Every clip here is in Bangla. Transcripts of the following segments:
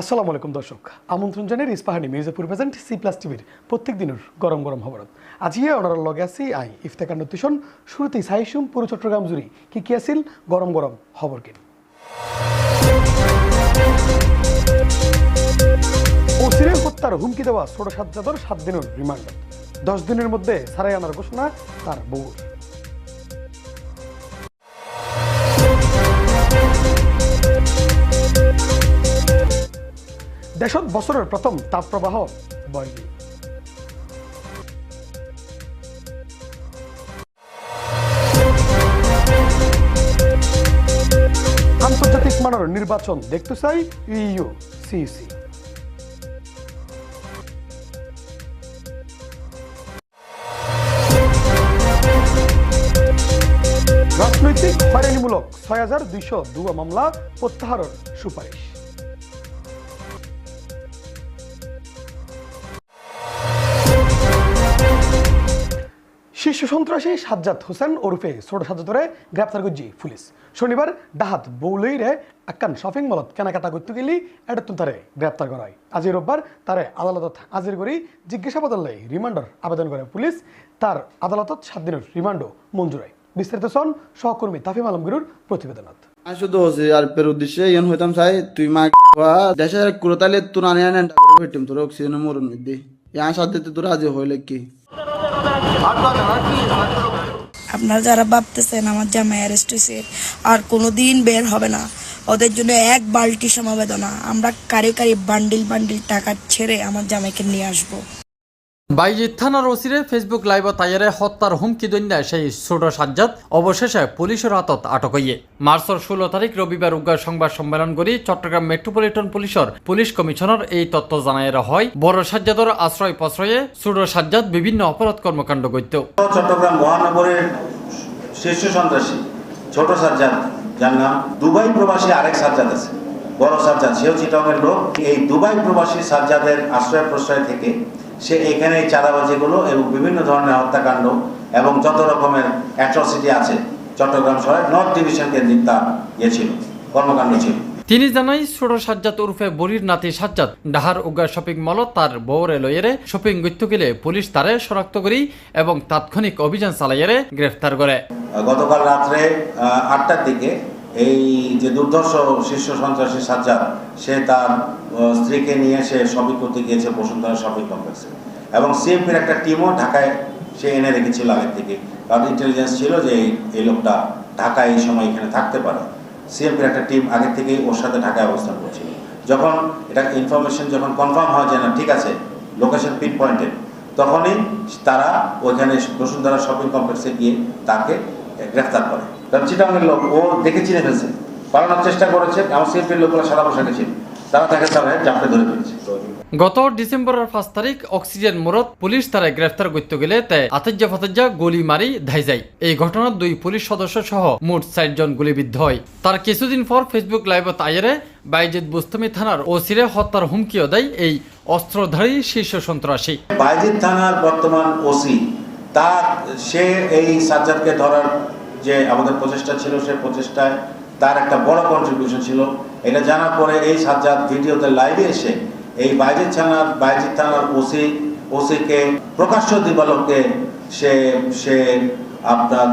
আসসালামু আলাইকুম দর্শক। আমন্ত্রণ জানাই Ispahani Mirzapur present C plus টিভির প্রত্যেক দিনের গরম গরম খবর আজিয়ে ওনার লগে আছি আই ইফতেকার নতুন শুরুতেই সাইসুম পুরো চট্টগ্রাম জুড়ি কি কি আছিল, গরম গরম খবর কিন ওসিরে হত্যার হুমকি দেওয়া ছোট সাজ্জাদর সাত দিনের রিমান্ড। দশ দিনের মধ্যে সারাই আনার ঘোষণা তার বউর। দেশত বছরের প্রথম তাপপ্রবাহ বয়নি আন্তর্জাতিক মানের নির্বাচন দেখতে চাই ইইউ সিইসি রাজনৈতিক হয়রানিমূলক ছয় হাজার দুইশো দুয়া মামলা প্রত্যাহারের সুপারিশ শীর্ষ সন্ত্রাসী সাজ্জাদ হোসেন ওরফে ছোট সাজ্জাদরে গ্রেপ্তার করছি পুলিশ। শনিবার ডাহাত বৌলইরে আক্কান শপিং মলত কেনাকাটা করতে গেলি এটা তারে গ্রেপ্তার করা হয় আজ রোববার তারে আদালতত হাজির করি জিজ্ঞাসাবাদের লাই রিমান্ডার আবেদন করে পুলিশ। তার আদালতত সাত দিনের রিমান্ডও মঞ্জুর হয়। বিস্তারিত সন সহকর্মী তাফিম আলমগীরুর প্রতিবেদনত। শুধু হচ্ছে আর পের উদ্দেশ্যে ইয়ন হইতাম চাই তুই মা দেশের কুড়তালে তোর আনে আনে তোর অক্সিজেন মরণ মধ্যে ইয়ার সাথে তোর আজ হইলে কি আপনারা যারা ভাবতেছেন আমার জামাই অ্যারেস্ট হয়েছে, আর কোনোদিন বের হবে না। ওদের জন্য এক বালতি সমবেদনা। আমরা কারে কারে বান্ডিল বান্ডিল টাকা ছেড়ে আমার জামাইকে নিয়ে আসব। বাইজিৎ থানার ওসিরে ফেসবুক লাইভ তাইয়ারে হত্যার হুমকি দন্যা সেই ছোট সাজ্জাদ, অবশেষে পুলিশের হাতত আটক হইয়ে। মার্চের ষোলো তারিখ রবিবার উগ্র সংবাদ সম্মেলন করি চট্টগ্রাম মেট্রোপলিটন পুলিশের পুলিশ কমিশনার এই তথ্য জানাইরা হয়। বড় সাজ্জাদর আশ্রয় প্রশ্রয়ে ছোট সাজ্জাদ বিভিন্ন অপরাধ কর্মকাণ্ড করত। চট্টগ্রাম মহানগরের শীর্ষ সন্ত্রাসী, ছোট সাজ্জাদ, যার নাম দুবাই প্রবাসী আরেক সাজ্জাদ আছে। বড় সাজ্জাদ, সেও চিটংয়ের লোক। এই দুবাই প্রবাসী সাজ্জাদের আশ্রয় প্রশ্রয় থেকে সে এখানে এই চাঁদাবাজিগুলো এবং বিভিন্ন ধরনের হত্যাকাণ্ড এবং যত রকমের অ্যাট্রসিটি আছে চট্টগ্রাম শহরে নর্থ ডিভিশন কেন্দ্রিক তার ইয়ে ছিল কর্মকাণ্ড ছিল। তিনি জানাই ছোট সাজ্জাদ উর্ফে বরির নাতি সাজ্জাদ ডাহার উগা শপিং মলত তার বউরে লইয়েরে শপিং করতে গেলে পুলিশ তারে শনাক্ত করি এবং তাৎক্ষণিক অভিযান চালাইয়েরে গ্রেফতার করে। গতকাল রাত্রে আটটার দিকে এই যে দুর্ধর্ষ শীর্ষ সন্ত্রাসী সাজ্জাদ, সে তার স্ত্রীকে নিয়ে সে শপিং করতে গিয়েছে বসুন্ধরা শপিং কমপ্লেক্সে। এবং সিএমপির একটা টিমও ঢাকায় সে এনে রেখেছিল আগের থেকে। কারণ ইন্টেলিজেন্স ছিল যে এই- লোকটা ঢাকায় এই সময় এখানে থাকতে পারে। সিএমপির একটা টিম আগের থেকেই ওর সাথে ঢাকায় অবস্থান করছিল। যখন এটা ইনফরমেশন যখন কনফার্ম হয় যে না, ঠিক আছে লোকেশন পিন পয়েন্টেড তখনই তারা ওইখানে বসুন্ধরা শপিং কমপ্লেক্সে গিয়ে তাকে গ্রেফতার করে। কারণ চিটাঙ্গের লোক ও দেখে চিনে ফেলছে। পালানোর চেষ্টা করেছে আমার সিএমপির লোকগুলো সারা পোশাকে ছিল। তারা তাকে তারা চাপড়ে ধরে ফেলেছে। গত ডিসেম্বরের পাঁচ তারিখ অক্সিজেন মোড়ত পুলিশ তারা গ্রেফতার করতে গেলে তে আতজ্জা ফাতজ্জা গুলি মারি ধাই যায় এই ঘটনার দুই পুলিশ সদস্য সহ মোট ষাটজন গুলিবিদ্ধ হয়। তার কিছুদিন পর ফেসবুক লাইভত আইরে বাইজিদ বুস্তমি থানার ওসিরে হত্যার হুমকিও দেয় এই অস্ত্রধারী শীর্ষ সন্ত্রাসী। বাইজিদ থানার বর্তমান ওসি তার সে এই সাজ্জাদকে ধরার যে আমাদের প্রচেষ্টা ছিল, সে প্রচেষ্টায় তার একটা বড় কন্ট্রিবিউশন ছিল। এটা জানার পরে এই সাজ্জাদ ভিডিওতে লাইভে এসে এই বাইজিদ থানার বাইজিদ থানার ওসি ওসিকে প্রকাশ্য দিবালোককে সে সে আপনার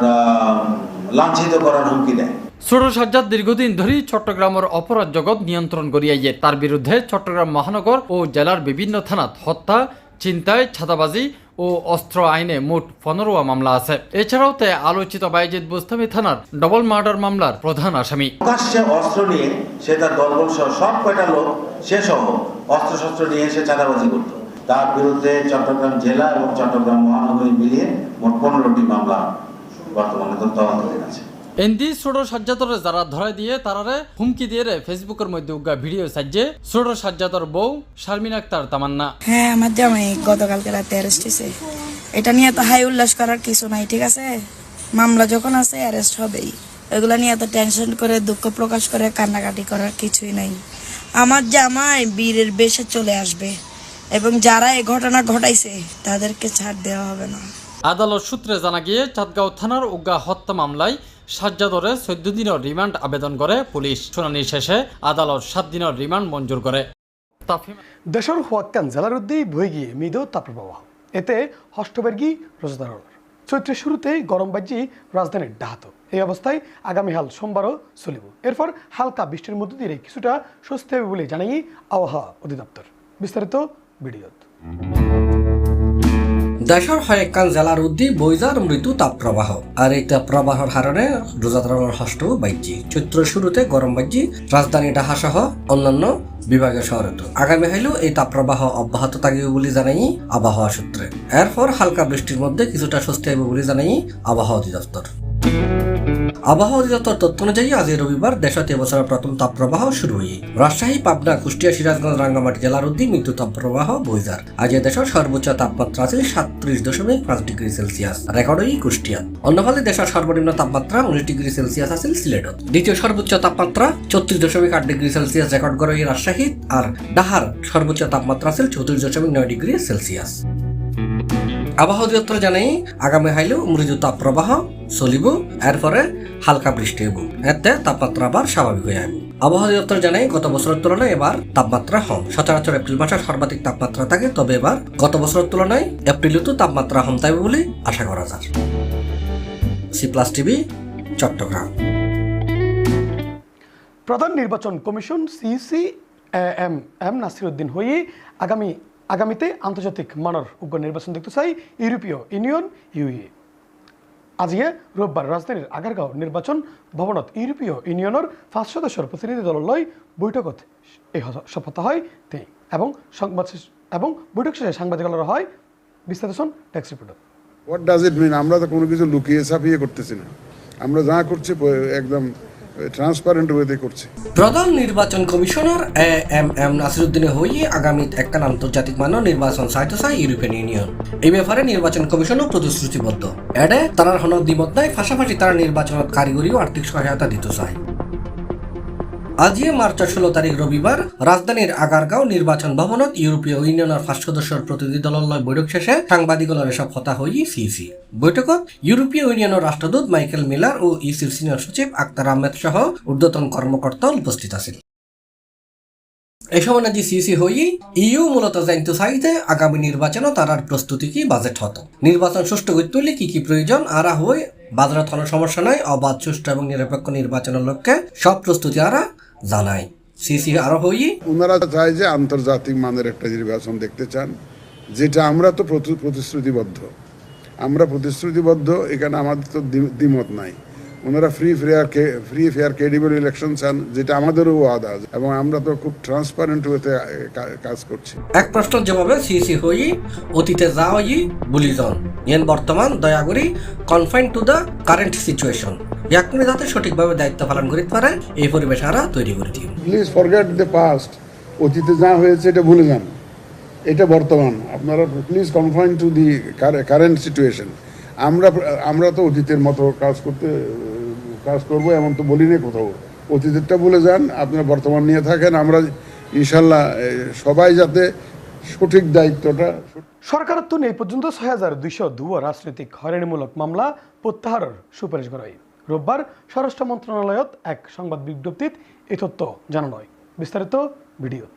লাঞ্ছিত করার হুমকি দেয়। ছোট সাজ্জাদ দীর্ঘদিন ধরেই চট্টগ্রামের অপরাধ জগৎ নিয়ন্ত্রণ করিয়াইয়ে। তার বিরুদ্ধে চট্টগ্রাম মহানগর ও জেলার বিভিন্ন থানাত হত্যা চিন্তায় ছাতাবাজি ও অস্ত্র আইনে মোট পনেরোয়া মামলা আছে। এছাড়াও তে আলোচিত বাইজিদ বুস্তামি থানার ডবল মার্ডার মামলার প্রধান আসামি। প্রকাশ্যে অস্ত্র নিয়ে সে তার দলবল সহ সব কয়টা লোক, সে সহ অস্ত্রশস্ত্র নিয়ে এসে চাঁদাবাজি করত। তার বিরুদ্ধে চট্টগ্রাম জেলা এবং চট্টগ্রাম মহানগরী মিলিয়ে মোট পনেরোটি মামলা বর্তমানে তদন্তাধীন আছে। এন্দি ছোট সাজ্জাতরে যারা ধরাই দিয়ে তারারে হুমকি দিয়ে রে ফেসবুকের মধ্যে উগা ভিডিও সাজ্জে ছোট সাজ্জাতর বউ শারমিন আক্তার তামান্না। হ্যাঁ আমার জামাই গতকালকে রাতে অ্যারেস্ট হয়েছে এটা নিয়ে তো হাই উল্লাস করার কিছু নাই ঠিক আছে? মামলা যখন আছে অ্যারেস্ট হবেই। এগুলা নিয়ে এত টেনশন করে দুঃখ প্রকাশ করে কান্নাকাটি করার কিছুই নাই। আমার জামাই বীরের বেশে চলে আসবে এবং যারা এই ঘটনা ঘটাইছে তাদেরকে ছাড় দেওয়া হবে না। আদালত সূত্রে জানা গিয়ে চাঁদগাঁও থানার উগা হত্যা মামলায় সাজ্জাদরে চোদ্দ দিনের রিমান্ড আবেদন করে পুলিশ। শুনানি শেষে আদালত সাত দিনের রিমান্ড মঞ্জুর করে। দেশের হোয়াক্কান বয়ে গিয়ে মৃদ তাপপ্রবাহ। এতে হষ্টবের্গী রোজদার চৈত্রের শুরুতেই গরম বাজি রাজধানীর ডাহাত। এই অবস্থায় আগামী হাল সোমবারও চলিব। এরপর হালকা বৃষ্টির মধ্য দিয়ে কিছুটা স্বস্তি হবে বলে জানাই আবহাওয়া অধিদপ্তর। বিস্তারিত ভিডিওত দেশের হয়েকান জেলার উদ্দি বৈজার মৃত্যু তাপপ্রবাহ আর এই তাপপ্রবাহর হারণে রোজাদারের হষ্ট বাজ্যি চৈত্র শুরুতে গরম বাজ্যি রাজধানী ঢাকা সহ অন্যান্য বিভাগের শহরত আগামী হইলেও এই তাপপ্রবাহ অব্যাহত থাকিবে বলে জানাই আবহাওয়া সূত্রে এরপর হালকা বৃষ্টির মধ্যে কিছুটা স্বস্তি হবে বলে জানাই আবহাওয়া অধিদপ্তর আবহাওয়া অধিদপ্তর তথ্য অনুযায়ী আজ রবিবার দেশত এবছরের প্রথম তাপপ্রবাহ শুরু হই রাজশাহী, পাবনা, কুষ্টিয়া, সিরাজগঞ্জ, রাঙ্গামাটি জেলার উদ্দি মৃত্যু তাপপ্রবাহ বইজার আজ দেশের সর্বোচ্চ তাপমাত্রা আছে সাতত্রিশ দশমিক পাঁচ ডিগ্রি সেলসিয়াস, রেকর্ড হই কুষ্টিয়া। অন্যফলে দেশের সর্বনিম্ন তাপমাত্রা উনিশ ডিগ্রি সেলসিয়াস আছে সিলেটত দ্বিতীয় সর্বোচ্চ তাপমাত্রা চৌত্রিশ দশমিক আট ডিগ্রি সেলসিয়াস রেকর্ড করে রাজশাহী আর ডাহার সর্বোচ্চ তাপমাত্রা আছে চৌত্রিশ দশমিক নয় ডিগ্রি সেলসিয়াস। আবহাওয়া অধিদপ্তর জানাই, আগামী হাইলেও মৃদু তাপ প্রবাহ চলিব, এরপরে হালকা বৃষ্টি হব এতে তাপমাত্রা আবার স্বাভাবিক হয়ে আসবে আবহাওয়া অধিদপ্তর জানাই, গত বছরের তুলনায় এবার তাপমাত্রা কম। সচরাচর এপ্রিল মাসের সর্বাধিক তাপমাত্রা থাকে, তবে এবার গত বছরের তুলনায় এপ্রিলেও তাপমাত্রা কম থাকবে বলে আশা করা যায়। C plus TV, Chattogram. প্রধান নির্বাচন commission CEC M M Nasiruddin হয়ে আগামী আগামীতে আন্তর্জাতিক মানর উগ্র নির্বাচন দেখতে চাই ইউরোপীয় ইউনিয়ন, ইউএ। আজিয়ে রোববার রাজধানীর আগারগাঁও নির্বাচন ভবনত ইউরোপীয় ইউনিয়নের পাঁচ সদস্যর প্রতিনিধি দললৈ বৈঠকত এই শপথ হয় তিনি এবং সংবাদ এবং বৈঠক শেষে সাংবাদিকরা হয় বিশ্লেষণ tax reporter what does it mean আমরা তো কোনো কিছু লুকিয়ে ছাপিয়ে করতেছি না। আমরা যা করছি একদম ট্রান্সপারেন্ট ওয়েতে করছে প্রধান নির্বাচন কমিশনার এ এম এম নাসিরুদ্দিনে হইয়ে আগামী একখান আন্তর্জাতিক মানের নির্বাচন সাহিত্য চায় ইউরোপিয়ান ইউনিয়ন। এই ব্যাপারে নির্বাচন কমিশনও প্রতিশ্রুতিবদ্ধ। এডে তারা হন দ্বিমত নাই পাশাপাশি তারা নির্বাচনত কারিগরি ও আর্থিক সহায়তা দিতে চায়। আজিয়ে মার্চের ষোলো তারিখ রবিবার রাজধানীর আগারগাঁও নির্বাচন ভবনত ইউরোপীয় ইউনিয়নের পাঁচ সদস্যর প্রতিনিধি দললৈ বৈঠক শেষে সাংবাদিকদের এসব কথা হই সিসি। বৈঠকত ইউরোপীয় ইউনিয়নের রাষ্ট্রদূত মাইকেল মিলার ও ইসির সিনিয়র সচিব আক্তার আহমেদ সহ ঊর্ধ্বতন কর্মকর্তা উপস্থিত আছেন। এই সময় নাজি সিসি হই ইউ মূলত জানতে চাইতে আগামী নির্বাচনও তারার প্রস্তুতি কি বাজেট হতো? নির্বাচন সুষ্ঠু করতে হলে কি কি প্রয়োজন? আরা হই বাজারত কোনো সমস্যা নাই, অবাধ, সুষ্ঠু এবং নিরপেক্ষ নির্বাচনের লক্ষ্যে সব প্রস্তুতি আরা জানায় সিসি আরও হই। ওনারা চায় যে আন্তর্জাতিক মানের একটা নির্বাচন দেখতে চান, যেটা আমরা তো প্রতিশ্রুতিবদ্ধ। আমরা প্রতিশ্রুতিবদ্ধ, এখানে আমাদের তো দ্বি- দ্বিমত নাই। ওনারা free fair free fair credible election চান যেটা আমাদেরও ওয়াদা এবং আমরা তো খুব ট্রান্সপারেন্ট কা- কাজ করছি। এক প্রশ্নের জবাবে সিসি হই অতীতে যা হই বুলি জন ইয়েন বর্তমান দয়া করি confine to the current situation ইয়াকুনি যাতে সঠিকভাবে দায়িত্ব পালন করিতে পারে এই পরিবেশ আরা তৈরি করে দিন। প্লিজ ফরগেট দ্য পাস্ট অতীতে যা হয়েছে এটা ভুলে যান। এটা বর্তমান। আপনারা please confine to the current situation আমরা আমরা তো অতীতের মতো কাজ করতে কাজ করব এমন তো বলি না কোথাও। অতীতেরটা বলে যান, আপনারা বর্তমান নিয়ে থাকেন, আমরা ইনশাল্লাহ সবাই যাতে সঠিক দায়িত্বটা সরকারের তো এই পর্যন্ত ছয় হাজার দুইশো দুয়ো রাজনৈতিক হয়রানিমূলক মামলা প্রত্যাহারের সুপারিশ করা হয় রোববার স্বরাষ্ট্র মন্ত্রণালয়ত এক সংবাদ বিজ্ঞপ্তিত এই তথ্য জানানো হয়। বিস্তারিত ভিডিওত।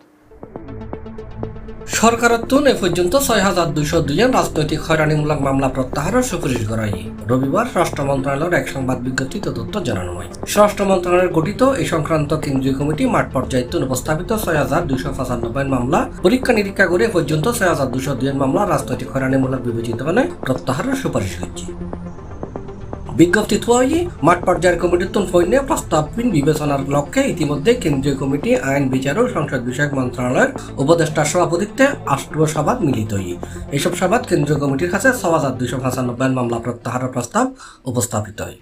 সরকারত্বন এ পর্যন্ত ছয় হাজার দুইশো দুইজন রাজনৈতিক হয়রানিমূলক মামলা প্রত্যাহারের সুপারিশ করাই। রবিবার স্বরাষ্ট্র মন্ত্রণালয়ের এক সংবাদ বিজ্ঞপ্তিতে তথ্য জানানো হয়। স্বরাষ্ট্র মন্ত্রণালয়ের গঠিত এই সংক্রান্ত কেন্দ্রীয় কমিটি মাঠ পর্যায়ে উপস্থাপিত ছয় হাজার দুইশো পঁচানব্বই মামলা, পরীক্ষা নিরীক্ষা করে পর্যন্ত ছয় হাজার দুইশো দুই মামলা রাজনৈতিক হয়রানিমূলক বিবেচিত হলে প্রত্যাহারের সুপারিশ হয়েছে বিজ্ঞপ্তি থুয়াই মাঠ পর্যায়ের কমিটির তুন প্রস্তাব বিবেচনার লক্ষ্যে ইতিমধ্যে কেন্দ্রীয় কমিটি, আইন বিচার ও সংসদ বিষয়ক মন্ত্রণালয়ের উপদেষ্টার সভাপতিত্বে আষ্ট্র সভাত মিলিত এইসব সভাত কেন্দ্রীয় কমিটির কাছে ছ হাজার দুইশো পঁচানব্বই মামলা প্রত্যাহারের প্রস্তাব উপস্থাপিত হয়।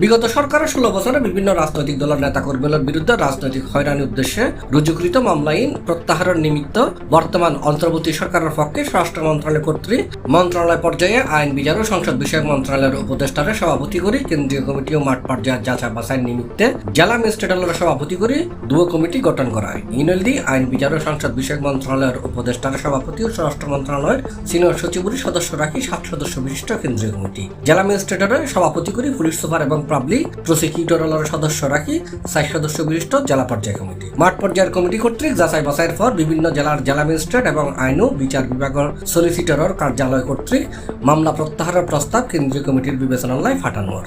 বিগত সরকারের ষোলো বছরে বিভিন্ন রাজনৈতিক দলের নেতাকর্মীদের বিরুদ্ধে রাজনৈতিক হয়রানির উদ্দেশ্যে রুজুকৃত মামলায় প্রত্যাহারের নিমিত্ত বর্তমান অন্তর্বর্তী সরকারের পক্ষে স্বরাষ্ট্র মন্ত্রণালয় কর্তৃক মন্ত্রণালয় পর্যায়ে আইন বিচার ও সংসদ বিষয়ক মন্ত্রণালয়ের উপদেষ্টারে সভাপতি করে কেন্দ্রীয় কমিটি ও মাঠ পর্যায়ের যাচাই বাছাই নিমিত্তে জেলা ম্যাজিস্ট্রেটালের সভাপতি করে দুয়ো কমিটি গঠন করা হয়। ইনলদি আইন বিচার ও সংসদ বিষয়ক মন্ত্রণালয়ের উপদেষ্টার সভাপতি ও স্বরাষ্ট্র মন্ত্রণালয়ের সিনিয়র সচিবরী সদস্য রাখি সাত সদস্য বিশিষ্ট কেন্দ্রীয় কমিটি। জেলা ম্যাজিস্ট্রেটারের সভাপতি করে পুলিশ সুপার এবং পাবলিক প্রসিকিউটরালের সদস্য রাখি সাত সদস্য বিশিষ্ট জেলা পর্যায় কমিটি। মাঠ পর্যায়ের কমিটি কর্তৃক যাচাই বাছাইয়ের পর বিভিন্ন জেলার জেলা ম্যাজিস্ট্রেট এবং আইন ও বিচার বিভাগের সলিসিটরের কার্যালয় কর্তৃক মামলা প্রত্যাহারের প্রস্তাব কেন্দ্রীয় কমিটির বিবেচনায় ফাটানোর।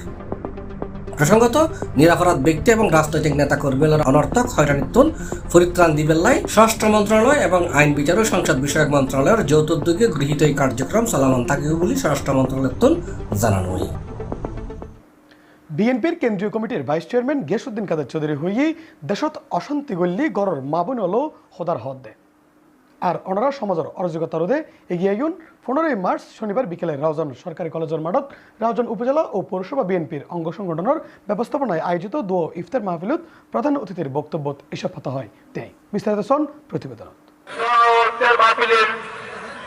প্রসঙ্গত, নিরাপরাধ ব্যক্তি এবং রাজনৈতিক নেতা কর্মীদের অনর্থক হয়রানিত্বন পরিত্রাণ দিবেল্লাই, স্বরাষ্ট্র মন্ত্রণালয় এবং আইন বিচার ও সংসদ বিষয়ক মন্ত্রণালয়ের যৌথ উদ্যোগে গৃহীত এই কার্যক্রম চলমান থাকিবে বলে স্বরাষ্ট্র মন্ত্রণালয়ের জানানো হয় বিএনপির কেন্দ্রীয় কমিটির ভাইস চেয়ারম্যান গিয়াসুদ্দিন কাদের চৌধুরী হইয়ে দেশত অশান্তি গল্লি গড়র মাবুন হলো হোদার হদ। দে আর অনারা সমাজের অরাজকতা রোধে এগিয়ে আইন পনেরোই মার্চ শনিবার বিকেলে রাউজান সরকারি কলেজের মাঠত রাউজান উপজেলা ও পৌরসভা বিএনপির অঙ্গ সংগঠনের ব্যবস্থাপনায় আয়োজিত দু ইফতার মাহফিলত প্রধান অতিথির বক্তব্য এসব কথা হয়। তাই বিস্তারিত সন প্রতিবেদনত।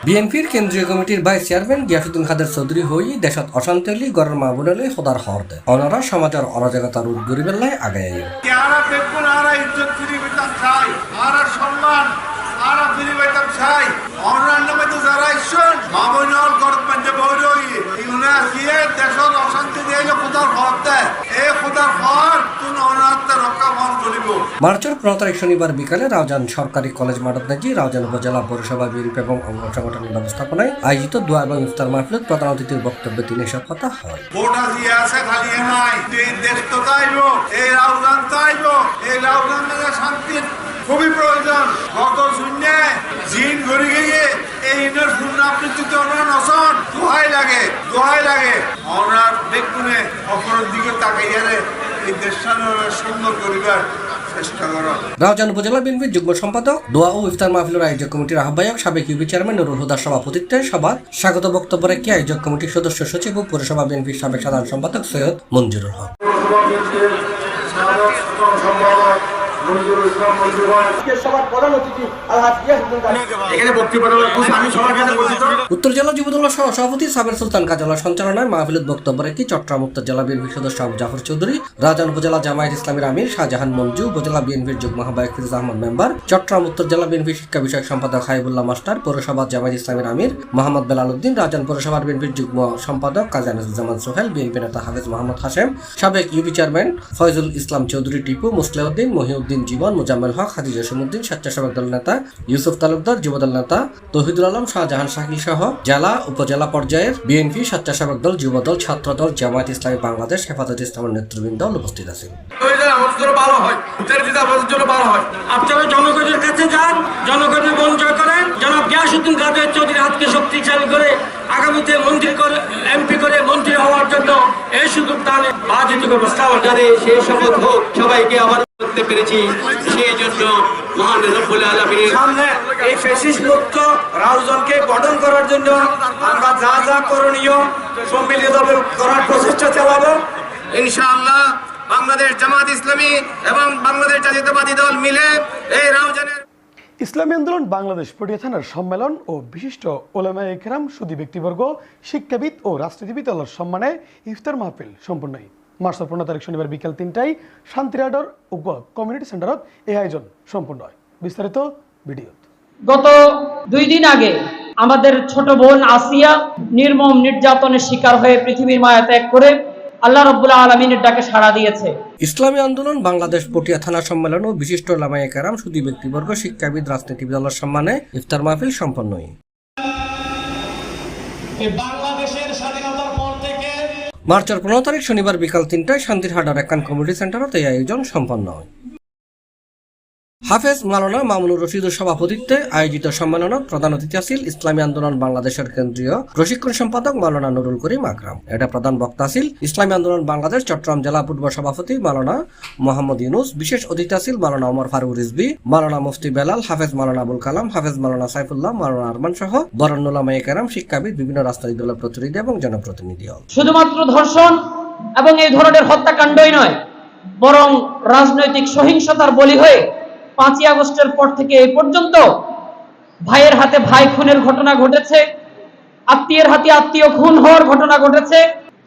বিএনপির কেন্দ্রীয় কমিটির ভাইস চেয়ারম্যান গিয়াসুদ্দিন খাদের চৌধুরী হই দেশত অশান্তি গড়ের মাহবুলে সদার হর দেয় অনারা সমাজের অরাজকতা ফিরি পেতাম চাই আরা সম্মান যারা ঈশ্বর মামনল গড়পঞ্জে বৌরই গিয়ে অশান্তি খোদার ঘর দেয় এই খোদার ঘর অনাত্মা রক্ষা বহন করিব। মার্চের পনেরো তারিখ শনিবার বিকালে রাউজান সরকারি কলেজ মাঠত নাজি রাউজান উপজেলা পৌরসভা বিএনপি এবং অঙ্গ সংগঠনের ব্যবস্থাপনায় আয়োজিত দোয়া এবং ইফতার মাহফিলত প্রধান অতিথির বক্তব্যে তিনি এসব কথা হয় দিয়ে আছে খালি নাই। এই দেশ তো চাইব এই রাউজান চাইব এই রাউজান শান্তির খুবই প্রয়োজন। গত শূন্যে জিন ঘুরে গিয়ে এই ইনের পুনরাবৃত্তিতে অনার নসন। দোহাই লাগে দোহাই লাগে। অনার দেখুনে অপরের দিকে তাকাইয়ারে এই দেশটা সুন্দর করিবার রাউজান উপজেলা বিএনপির যুগ্ম সম্পাদক দোয়া ও ইফতার মাহফিলের আয়োজক কমিটির আহ্বায়ক সাবেক ইউপি চেয়ারম্যান নুরুল হুদার সভাপতিত্বে সভা স্বাগত বক্তব্য রেখে আয়োজক কমিটির সদস্য সচিব ও পৌরসভা বিএনপির সাবেক সাধারণ সম্পাদক সৈয়দ মঞ্জুরুল হক। উত্তর জেলা যুবদলের সহ সভাপতি সাবের সুলতান কাজালার সঞ্চালনায় মাহফিলত বক্তব্য রেখে চট্টগ্রাম উত্তর জেলা বিএনপির সদস্য আবু জাফর চৌধুরী রাজান উপজেলা জামায়াত ইসলামীর আমির শাহজাহান মঞ্জু, উপজেলা বিএনপির যুগ্ম আহ্বায়ক ফিরোজ আহমদ মেম্বার, চট্টগ্রাম উত্তর জেলা বিএনপির শিক্ষা বিষয়ক সম্পাদক হাইবুল্লাহ মাস্টার, পৌরসভা জামায়াত ইসলামীর আমির মোহাম্মদ বেলাল উদ্দিন রাজান পৌরসভার বিএনপির যুগ্ম সম্পাদক কাজী আনিসুজ্জামান সোহেল, বিএনপি নেতা হাফেজ মোহাম্মদ হাশেম, সাবেক ইউপি চেয়ারম্যান ফয়জুল ইসলাম চৌধুরী, টিপু মুসলেউদ্দিন, মহিউদ্দিন জীবন, মোজাম্মেল হক হাজি জসিমুদ্দিন স্বেচ্ছাসেবক দল নেতা, ইউসুফ তালুকদার, যুবদল নেতা, তহিদুল আলম, শাহজাহান শাকিল সহ জেলা, উপজেলা পর্যায়ের বিএনপি স্বেচ্ছাসেবক দল, যুবদল ছাত্রদল জামায়াত ইসলামী বাংলাদেশ, হেফাজত ইসলামের নেতৃবৃন্দ উপস্থিত আছেন। আগামীতে মন্ত্রী করে, এমপি করে মন্ত্রী হওয়ার জন্য সুযোগ দানে সেই শপথ হোক সবাইকে আবার করতে পেরেছি। সেই জন্য মহান রব্বুল আলমিনের সামনে এই ফেসিস মুক্ত রাউজনকে গঠন করার জন্য আমরা যা যা করণীয় সম্মিলিতভাবে করার প্রচেষ্টা চালাবো। ইনশাআল্লাহ বাংলাদেশ জামাত ইসলামী এবং বাংলাদেশ জাতীয়তাবাদী দল মিলে এই রাউজানের ইসলামী আন্দোলন বাংলাদেশ পটিয়া থানার সম্মেলন ও বিশিষ্ট ওলামা একরাম সুদী ব্যক্তিবর্গ, শিক্ষাবিদ ও রাজনীতিবিদ আল্লাহর সম্মানে ইফতার মাহফিল সম্পন্ন মার্চ পনেরো তারিখ শনিবার বিকেল তিনটায় শান্তিরাডর ও কমিউনিটি সেন্টারত এই আয়োজন সম্পন্ন হয়। বিস্তারিত ভিডিও গত দুই দিন আগে আমাদের ছোট বোন আসিয়া নির্মম নির্যাতনের শিকার হয়ে পৃথিবীর মায়া ত্যাগ করে আল্লাহ রব্বুল্লাহ আলমিনের ডাকে সাড়া দিয়েছে। ইসলামী আন্দোলন বাংলাদেশ পটিয়া থানা সম্মেলন ও বিশিষ্ট লামাই কারাম সুদী ব্যক্তিবর্গ শিক্ষাবিদ রাজনীতিবিদ আল্লাহর সম্মানে ইফতার মাহফিল সম্পন্ন হয় মার্চের পনেরো তারিখ শনিবার বিকাল তিনটায় শান্তির হাডার একান কমিউনিটি সেন্টারে এই আয়োজন সম্পন্ন হয়। হাফেজ মালানা মামুনুর রশিদুর সভাপতিত্বে আয়োজিত সম্মেলনত প্রধান অতিথি আছিল ইসলামী আন্দোলন বাংলাদেশের কেন্দ্রীয় প্রশিক্ষণ সম্পাদক মালানা নুরুল করিম আকরাম। এটা প্রধান বক্তা আছিল ইসলামী আন্দোলন বাংলাদেশ চট্টগ্রাম জেলা পূর্ব সভাপতি মালানা মোহাম্মদ ইউনুস, বিশেষ অতিথি আছিল মালানা ওমর ফারুক রিজবি মালানা মুফতি বেলাল, হাফেজ মালানা আবুল কালাম, হাফেজ মালানা সাইফুল্লাহ মালানা আরমান সহ বরণ্যুলামাই কেরাম, শিক্ষাবিদ, বিভিন্ন রাজনৈতিক দলের প্রতিনিধি এবং জনপ্রতিনিধি শুধুমাত্র ধর্ষণ এবং এই ধরনের হত্যাকাণ্ডই নয়, বরং রাজনৈতিক সহিংসতার বলি হয়ে পাঁচই আগস্টের পর থেকে এই পর্যন্ত ভাইয়ের হাতে ভাই খুনের ঘটনা ঘটেছে, আত্মীয়ের হাতে আত্মীয় খুন হওয়ার ঘটনা ঘটেছে।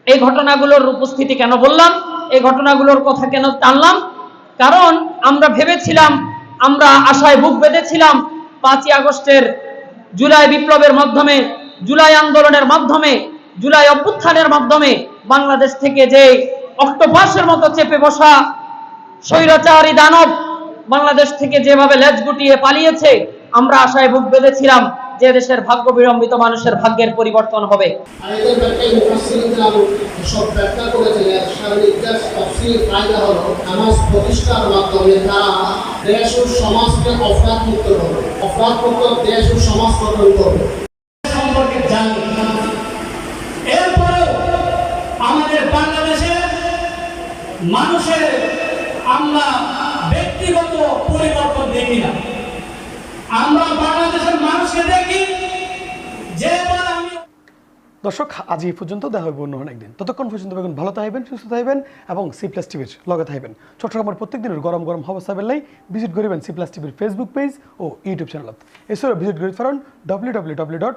এই ঘটনাগুলোর উপস্থিতি কেন বললাম? এই ঘটনাগুলোর কথা কেন টানলাম? কারণ আমরা ভেবেছিলাম, আমরা আশায় বুক বেঁধেছিলাম, পাঁচই আগস্টের জুলাই বিপ্লবের মাধ্যমে, জুলাই আন্দোলনের মাধ্যমে, জুলাই অভ্যুত্থানের মাধ্যমে বাংলাদেশ থেকে যে অক্টোপাসের মতো চেপে বসা স্বৈরাচারী দানব বাংলাদেশ থেকে যেভাবে লেজ গুটিয়ে পালিয়েছে, আমরা আশায় বুক বেঁধেছিলাম যে দেশের ভাগ্য বিড়ম্বিত মানুষের ভাগ্যের পরিবর্তন হবে। মানুষের আমরা ব্যক্তিগত পরিবর্তন দেখি না। আমরা বাংলাদেশের মানুষকে দেখি, যে দর্শক, আজ এই পর্যন্ত দেখা হবে অন্য একদিন ততক্ষণ পর্যন্ত দেখুন ভালো থাকবেন, সুস্থ থাকবেন এবং সি প্লাস টিভির লগে থাকবেন। চট্টগ্রামের প্রত্যেক দিনের গরম গরম খবর চাইবেন লাই ভিজিট করিবেন সি প্লাস টিভির ফেসবুক পেজ ও ইউটিউব চ্যানেলত এছাড়াও ভিজিট করি পারেন ডব্লিউ ডব্লিউ ডব্লিউ ডট